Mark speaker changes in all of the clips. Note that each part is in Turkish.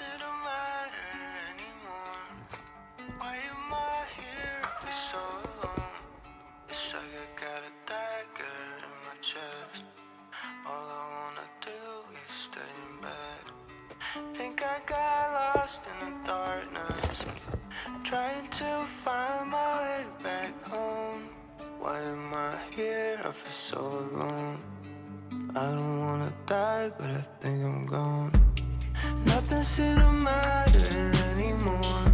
Speaker 1: doesn't matter anymore. Why am I here for so long? It's like I got a dagger in my chest. All I wanna do is stay in bed. Think I got lost in the darkness, trying to find my way back home. Why am I here? I feel so alone. I don't wanna die, but I think I'm gone. Nothing to matter anymore.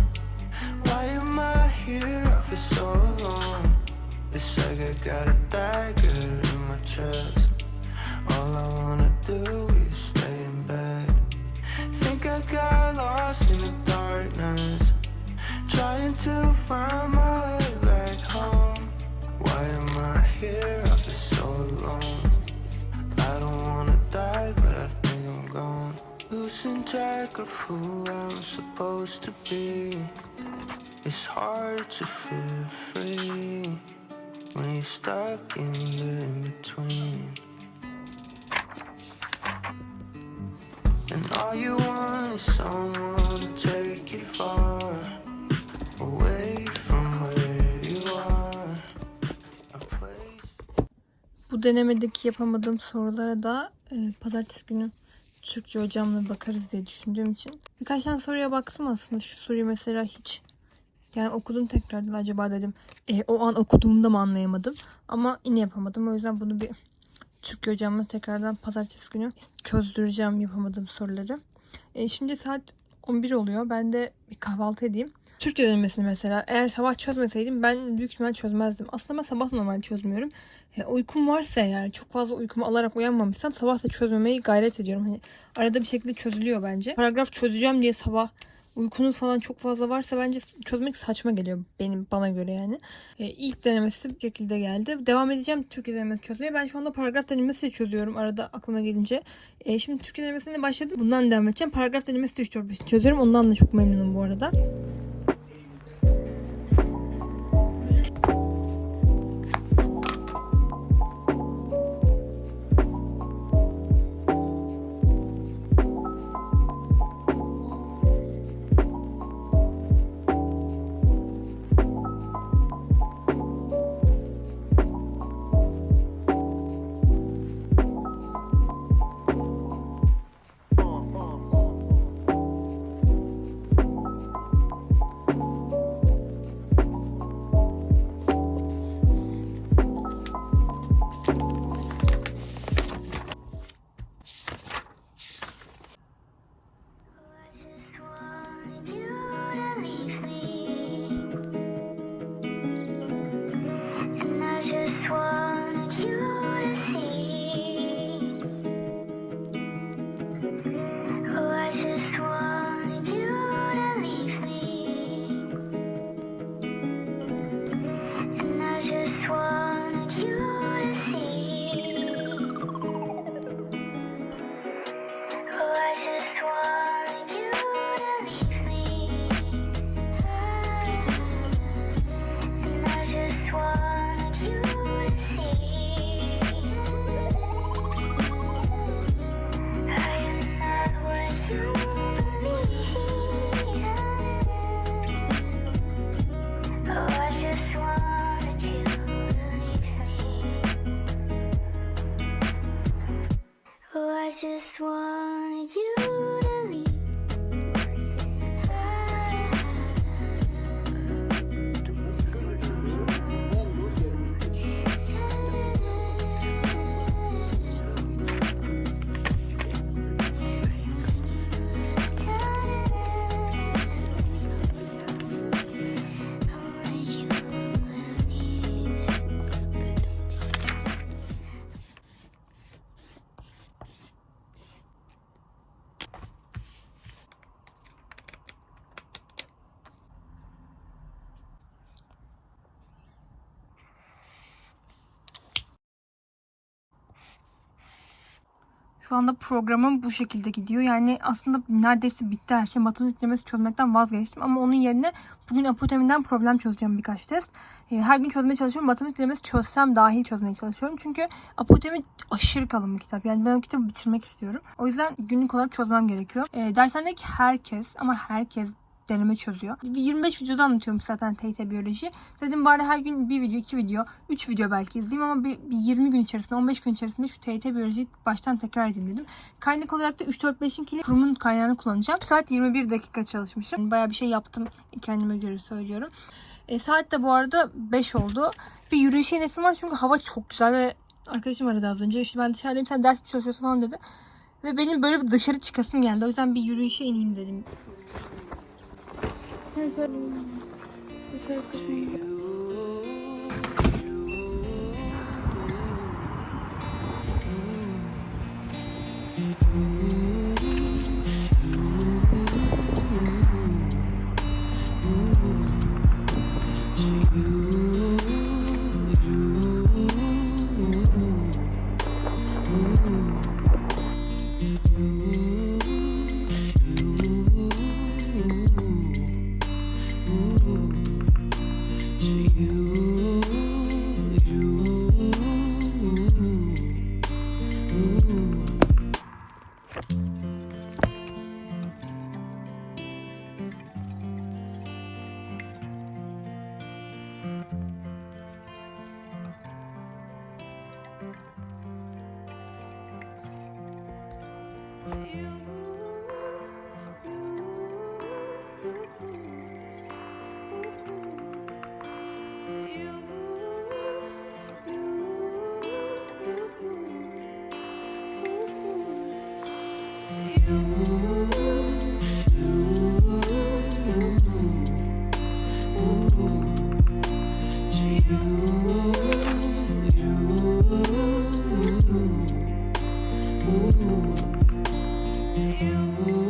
Speaker 1: Why am I here? So. It's like I got a dagger in my chest. All I wanna do is stay in bed. Think I got lost in the darkness. Trying to find my way back home. Why am I here? Losing track of who I'm supposed to be. It's hard to feel free when you're stuck in the in between. And all you want is someone to take you far away from where you are.
Speaker 2: Bu denemedeki yapamadığım sorulara da e, pazartesi günü Türkçe hocamla bakarız diye düşündüğüm için. Birkaç tane soruya baktım aslında. Şu soruyu mesela hiç yani okudum tekrardan acaba dedim. e, o an okuduğumda mı anlayamadım. Ama yine yapamadım. O yüzden bunu bir Türkçe hocamla tekrardan pazartesi günü çözdüreceğim yapamadığım soruları. E, şimdi saat 11 oluyor. Ben de bir kahvaltı edeyim. Türkçe denemesini mesela eğer sabah çözmeseydim ben büyük ihtimal çözmezdim. Aslında ben sabah normal çözmüyorum. E, uykum varsa eğer çok fazla uykumu alarak uyanmamışsam sabah da çözmemeye gayret ediyorum. Hani arada bir şekilde çözülüyor bence. Paragraf çözeceğim diye sabah uykunuz falan çok fazla varsa bence çözmek saçma geliyor benim bana göre yani. E, ilk denemesi bu şekilde geldi. Devam edeceğim Türkçe denemesi çözmeye. Ben şu anda paragraf denemesi de çözüyorum arada aklıma gelince. E, şimdi Türkçe denemesine başladım. Bundan devam edeceğim. Paragraf denemesi de 3 4 5 çözüyorum. Ondan da çok memnunum bu arada. Şu anda programım bu şekilde gidiyor. Yani aslında neredeyse bitti her şey. Matematik denemesi çözmekten vazgeçtim. Ama onun yerine bugün apoteminden problem çözeceğim birkaç test. Ee, Her gün çözmeye çalışıyorum. Matematik denemesi çözsem dahil çözmeye çalışıyorum. Çünkü apotemi aşırı kalın bir kitap. Yani ben o kitabı bitirmek istiyorum. O yüzden günlük olarak çözmem gerekiyor. Ee, Dershanedeki herkes ama herkes deneme çözüyor. Bir 25 videoda anlatıyorum zaten TYT biyoloji. Dedim bari her gün bir video, iki video, üç video belki izleyeyim ama bir, bir 20 gün içerisinde, 15 gün içerisinde şu TYT biyolojiyi baştan tekrar edeyim dedim. Kaynak olarak da 3-4-5'inkini kurumun kaynağını kullanacağım. 3 saat 21 dakika çalışmışım. Bayağı bir şey yaptım kendime göre söylüyorum. E, saat de bu arada 5 oldu. Bir yürüyüşe inesim var çünkü hava çok güzel ve arkadaşım aradı az önce. İşte ben dışarıdayım sen ders çalışıyorsun falan dedi. Ve benim böyle bir dışarı çıkasım geldi. O yüzden bir yürüyüşe ineyim dedim.
Speaker 1: Ay, sorry. Sorry. You. you.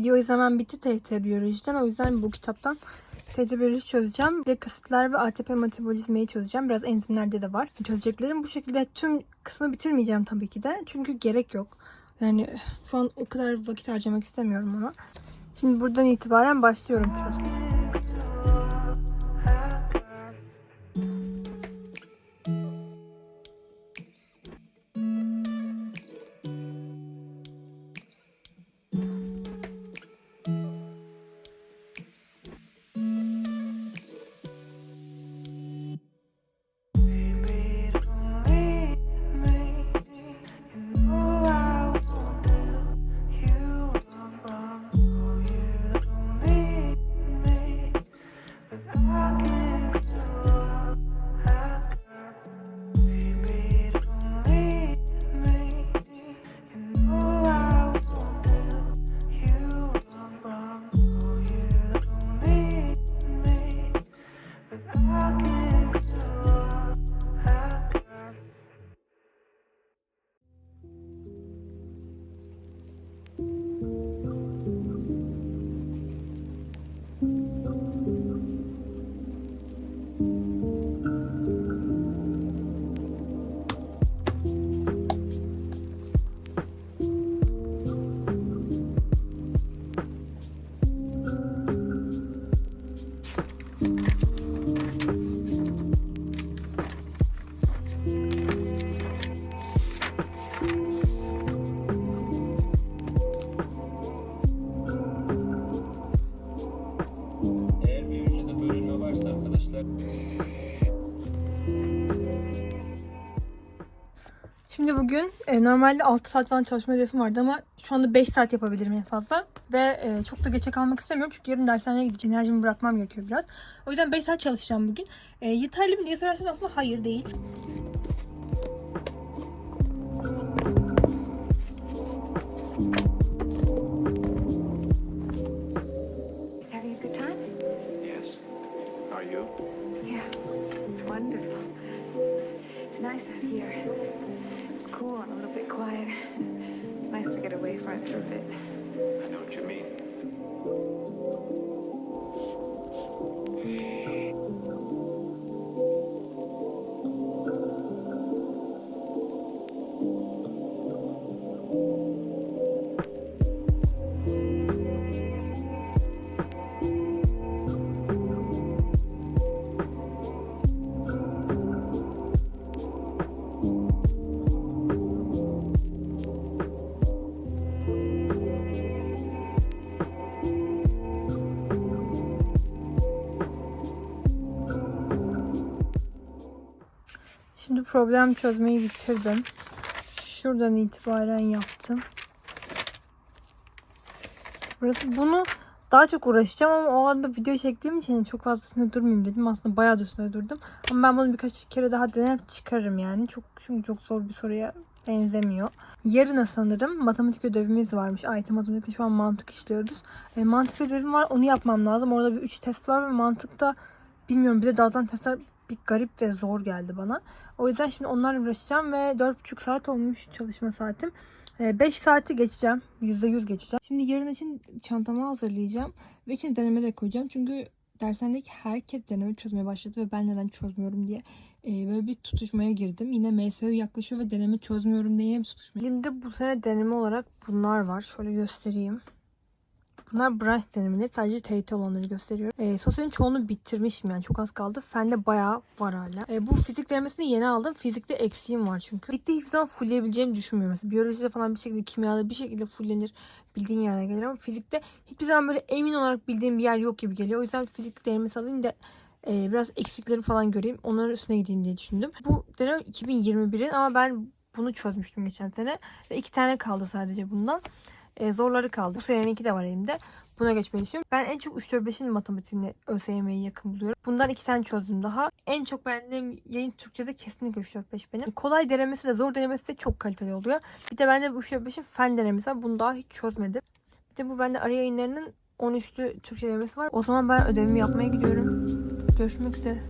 Speaker 2: Video izlemem bitti TYT biyolojiden. O yüzden bu kitaptan TYT biyoloji çözeceğim. Bir de kısıtlar ve ATP metabolizmayı çözeceğim. Biraz enzimlerde de var. Çözeceklerim bu şekilde tüm kısmı bitirmeyeceğim tabii ki de. Çünkü gerek yok. Yani şu an o kadar vakit harcamak istemiyorum ona. Şimdi buradan itibaren başlıyorum çözmeye. Bugün e, normalde 6 saat falan çalışma hedefim vardı ama şu anda 5 saat yapabilirim en fazla. Ve e, çok da geçe kalmak istemiyorum çünkü yarın dershaneye gideceğim. Enerjimi bırakmam gerekiyor biraz. O yüzden 5 saat çalışacağım bugün. E, yeterli mi diye sorarsanız aslında hayır değil. Şimdi problem çözmeyi bitirdim. Şuradan itibaren yaptım. Burası bunu daha çok uğraşacağım ama o anda video çektiğim için çok fazla üstünde durmayayım dedim. Aslında bayağı da üstünde durdum. Ama ben bunu birkaç kere daha dener çıkarım yani. Çok çünkü çok zor bir soruya benzemiyor. Yarına sanırım matematik ödevimiz varmış. IT matematikte şu an mantık işliyoruz. E, mantık ödevim var. Onu yapmam lazım. Orada bir 3 test var ve mantıkta bilmiyorum bize dağıtılan testler bir garip ve zor geldi bana. O yüzden şimdi onlarla uğraşacağım ve 4,5 saat olmuş çalışma saatim. 5 saati geçeceğim. %100 geçeceğim. Şimdi yarın için çantamı hazırlayacağım. Ve için deneme de koyacağım. Çünkü dershanedeki herkes deneme çözmeye başladı ve ben neden çözmüyorum diye e, böyle bir tutuşmaya girdim. Yine MSÖ yaklaşıyor ve deneme çözmüyorum diye yine bir tutuşmaya. Elimde bu sene deneme olarak bunlar var. Şöyle göstereyim. Bunlar branş denemeleri. Sadece TYT olanları gösteriyor. E, sosyalin çoğunu bitirmişim yani. Çok az kaldı. Fende bayağı var hala. E, bu fizik denemesini yeni aldım. Fizikte eksiğim var çünkü. Fizikte hiçbir zaman fullleyebileceğimi düşünmüyorum. Mesela biyolojide falan bir şekilde, kimyada bir şekilde fullenir. Bildiğin yerine gelir ama fizikte hiçbir zaman böyle emin olarak bildiğim bir yer yok gibi geliyor. O yüzden fizik denemesi alayım da e, biraz eksikleri falan göreyim. Onların üstüne gideyim diye düşündüm. Bu deneme 2021'in ama ben bunu çözmüştüm geçen sene. Ve iki tane kaldı sadece bundan. E, zorları kaldı. Bu seneninki de var elimde. Buna geçmeyi düşünüyorum. Ben en çok 3-4-5'in matematiğini ÖSYM'ye yakın buluyorum. Bundan iki tane çözdüm daha. En çok beğendiğim yayın Türkçe'de kesinlikle 3-4-5 benim. Kolay denemesi de zor denemesi de çok kaliteli oluyor. Bir de bende bu 3-4-5'in fen denemesi var. Bunu daha hiç çözmedim. Bir de bu bende arı yayınlarının 13'lü Türkçe denemesi var. O zaman ben ödevimi yapmaya gidiyorum. Görüşmek üzere.